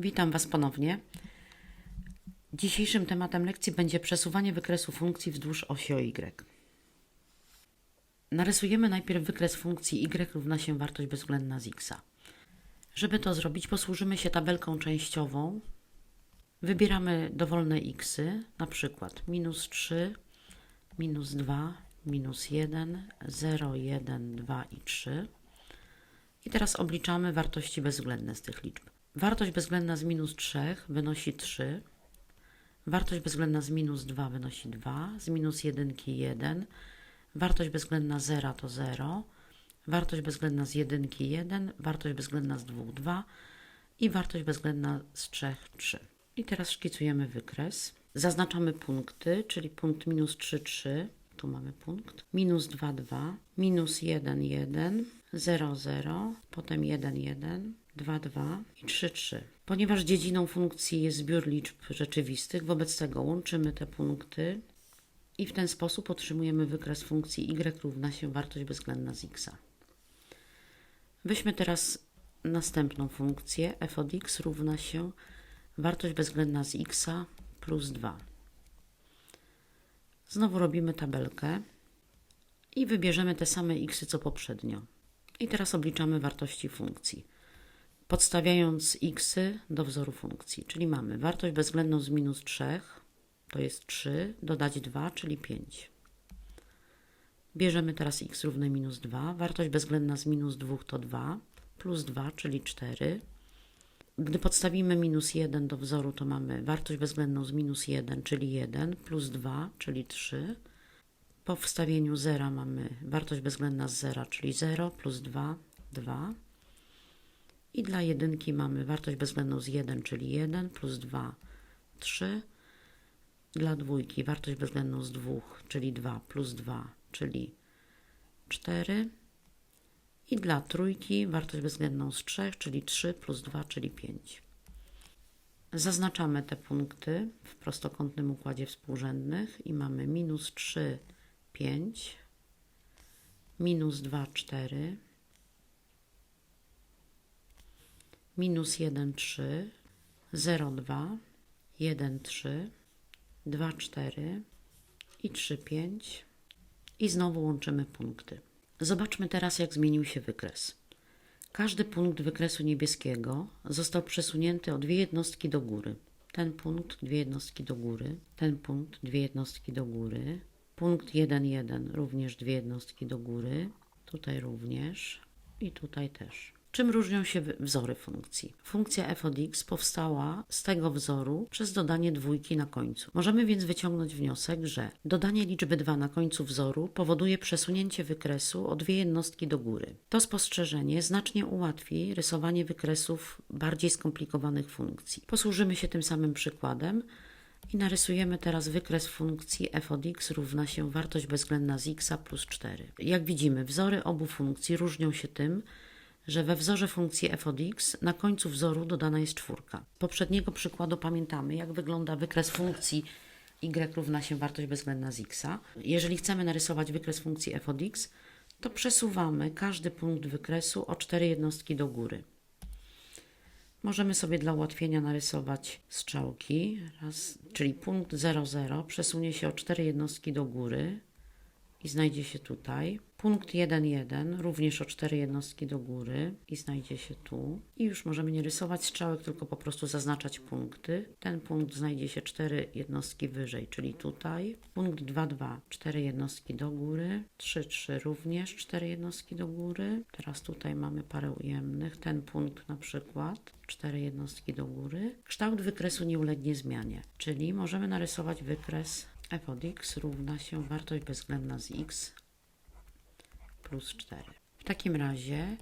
Witam Was ponownie. Dzisiejszym tematem lekcji będzie przesuwanie wykresu funkcji wzdłuż osi o y. Narysujemy najpierw wykres funkcji y równa się wartość bezwzględna z x. Żeby to zrobić, posłużymy się tabelką częściową. Wybieramy dowolne x, na przykład minus 3, minus 2, minus 1, 0, 1, 2 i 3. I teraz obliczamy wartości bezwzględne z tych liczb. Wartość bezwzględna z minus 3 wynosi 3. Wartość bezwzględna z minus 2 wynosi 2. Z minus 1 1. Wartość bezwzględna 0 to 0. Wartość bezwzględna z 1 1. Wartość bezwzględna z 2 2. I wartość bezwzględna z 3 3. I teraz szkicujemy wykres. Zaznaczamy punkty, czyli punkt minus 3 3. Tu mamy punkt. Minus 2 2. Minus 1 1. 0 0. Potem 1 1. 2, 2 i 3, 3. Ponieważ dziedziną funkcji jest zbiór liczb rzeczywistych, wobec tego łączymy te punkty i w ten sposób otrzymujemy wykres funkcji y równa się wartość bezwzględna z x. Weźmy teraz następną funkcję f od x równa się wartość bezwzględna z x plus 2. Znowu robimy tabelkę i wybierzemy te same x co poprzednio. I teraz obliczamy wartości funkcji podstawiając x do wzoru funkcji. Czyli mamy wartość bezwzględną z minus 3, to jest 3, dodać 2, czyli 5. Bierzemy teraz x równe minus 2, wartość bezwzględna z minus 2 to 2, plus 2, czyli 4. Gdy podstawimy minus 1 do wzoru, to mamy wartość bezwzględną z minus 1, czyli 1, plus 2, czyli 3. Po wstawieniu 0 mamy wartość bezwzględna z 0, czyli 0, plus 2, 2. I dla jedynki mamy wartość bezwzględną z 1, czyli 1, plus 2, 3. Dla dwójki wartość bezwzględną z 2, czyli 2, plus 2, czyli 4. I dla trójki wartość bezwzględną z 3, czyli 3 plus 2, czyli 5. Zaznaczamy te punkty w prostokątnym układzie współrzędnych i mamy minus 3, 5, minus 2, 4, minus 1, 3, 0, 2, 1, 3, 2, 4 i 3, 5 i znowu łączymy punkty. Zobaczmy teraz, jak zmienił się wykres. Każdy punkt wykresu niebieskiego został przesunięty o dwie jednostki do góry. Ten punkt dwie jednostki do góry, ten punkt dwie jednostki do góry, punkt 1, 1 również dwie jednostki do góry, tutaj również i tutaj też. Czym różnią się wzory funkcji? Funkcja f od x powstała z tego wzoru przez dodanie dwójki na końcu. Możemy więc wyciągnąć wniosek, że dodanie liczby 2 na końcu wzoru powoduje przesunięcie wykresu o dwie jednostki do góry. To spostrzeżenie znacznie ułatwi rysowanie wykresów bardziej skomplikowanych funkcji. Posłużymy się tym samym przykładem. I narysujemy teraz wykres funkcji f od x równa się wartość bezwzględna z x plus 4. Jak widzimy, wzory obu funkcji różnią się tym, że we wzorze funkcji f od x na końcu wzoru dodana jest czwórka. Poprzedniego przykładu pamiętamy, jak wygląda wykres funkcji y równa się wartość bezwzględna z x. Jeżeli chcemy narysować wykres funkcji f od x, to przesuwamy każdy punkt wykresu o cztery jednostki do góry. Możemy sobie dla ułatwienia narysować strzałki, raz, czyli punkt 00 przesunie się o cztery jednostki do góry i znajdzie się tutaj. Punkt 1,1 również o 4 jednostki do góry i znajdzie się tu. I już możemy nie rysować strzałek, tylko po prostu zaznaczać punkty. Ten punkt znajdzie się 4 jednostki wyżej, czyli tutaj. Punkt 2,2 4 jednostki do góry. 3,3 również 4 jednostki do góry. Teraz tutaj mamy parę ujemnych. Ten punkt na przykład 4 jednostki do góry. Kształt wykresu nie ulegnie zmianie, czyli możemy narysować wykres f od x równa się wartość bezwzględna z x plus 4. W takim razie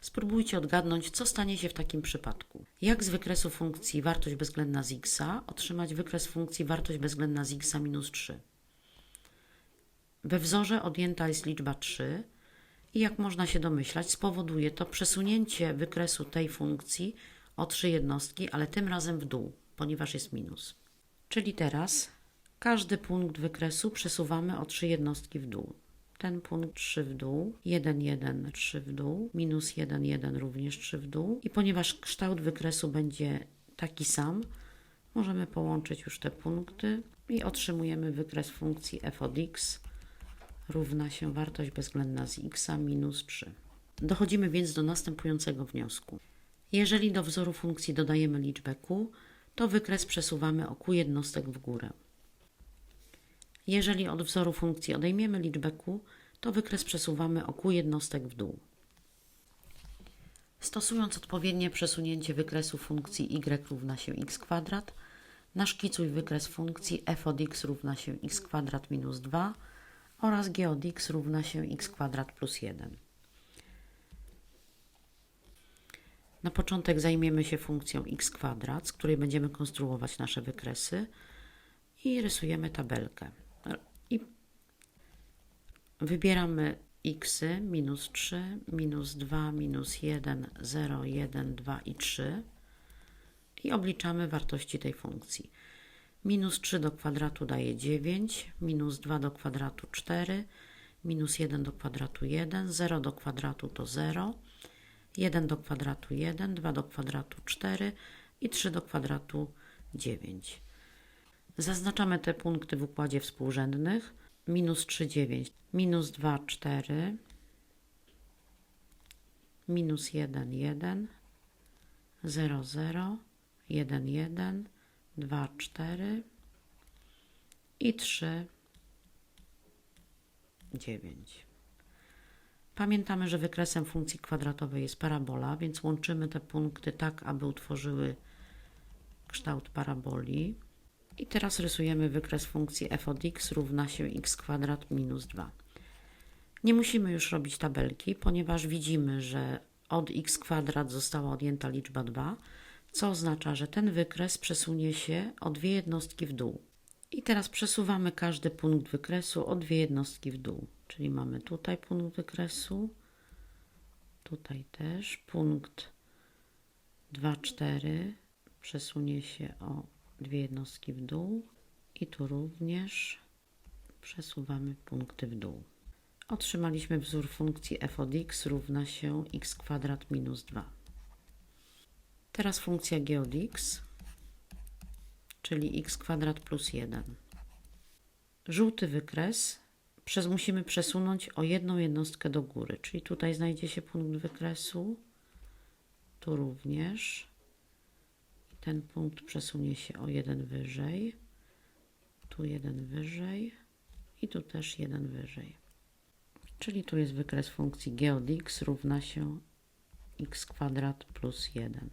spróbujcie odgadnąć, co stanie się w takim przypadku. Jak z wykresu funkcji wartość bezwzględna z x otrzymać wykres funkcji wartość bezwzględna z x minus 3? We wzorze odjęta jest liczba 3 i jak można się domyślać, spowoduje to przesunięcie wykresu tej funkcji o 3 jednostki, ale tym razem w dół, ponieważ jest minus. Czyli teraz każdy punkt wykresu przesuwamy o 3 jednostki w dół ten punkt 3 w dół, 1, 1, 3 w dół, minus 1, 1 również 3 w dół. I ponieważ kształt wykresu będzie taki sam. Możemy połączyć już te punkty i otrzymujemy wykres funkcji f od x równa się wartość bezwzględna z x minus 3. Dochodzimy więc do następującego wniosku. Jeżeli do wzoru funkcji dodajemy liczbę q, to wykres przesuwamy o q jednostek w górę. Jeżeli od wzoru funkcji odejmiemy liczbę q, to wykres przesuwamy o q jednostek w dół. Stosując odpowiednie przesunięcie wykresu funkcji y równa się x kwadrat, naszkicuj wykres funkcji f od x równa się x kwadrat minus 2 oraz g od x równa się x kwadrat plus 1. Na początek zajmiemy się funkcją x kwadrat, z której będziemy konstruować nasze wykresy i rysujemy tabelkę. Wybieramy x, minus 3, minus 2, minus 1, 0, 1, 2 i 3 i obliczamy wartości tej funkcji. Minus 3 do kwadratu daje 9, minus 2 do kwadratu 4, minus 1 do kwadratu 1, 0 do kwadratu to 0, 1 do kwadratu 1, 2 do kwadratu 4 i 3 do kwadratu 9. Zaznaczamy te punkty w układzie współrzędnych. Minus 3, 9, minus 2, 4, minus 1, 1, 0, 0, 1, 1, 2, 4 i 3, 9. Pamiętamy, że wykresem funkcji kwadratowej jest parabola, więc łączymy te punkty tak, aby utworzyły kształt paraboli. I teraz rysujemy wykres funkcji f od x równa się x kwadrat minus 2. Nie musimy już robić tabelki, ponieważ widzimy, że od x kwadrat została odjęta liczba 2, co oznacza, że ten wykres przesunie się o dwie jednostki w dół. I teraz przesuwamy każdy punkt wykresu o dwie jednostki w dół. Czyli mamy tutaj punkt wykresu, tutaj też punkt 2, 4 przesunie się o dwie jednostki w dół i tu również przesuwamy punkty w dół. Otrzymaliśmy wzór funkcji f od x równa się x kwadrat minus 2. Teraz funkcja g od x, czyli x kwadrat plus 1. Żółty wykres przez musimy przesunąć o jedną jednostkę do góry, czyli tutaj znajdzie się punkt wykresu, tu również. Ten punkt przesunie się o jeden wyżej, tu jeden wyżej i tu też jeden wyżej. Czyli tu jest wykres funkcji g od x równa się x kwadrat plus 1.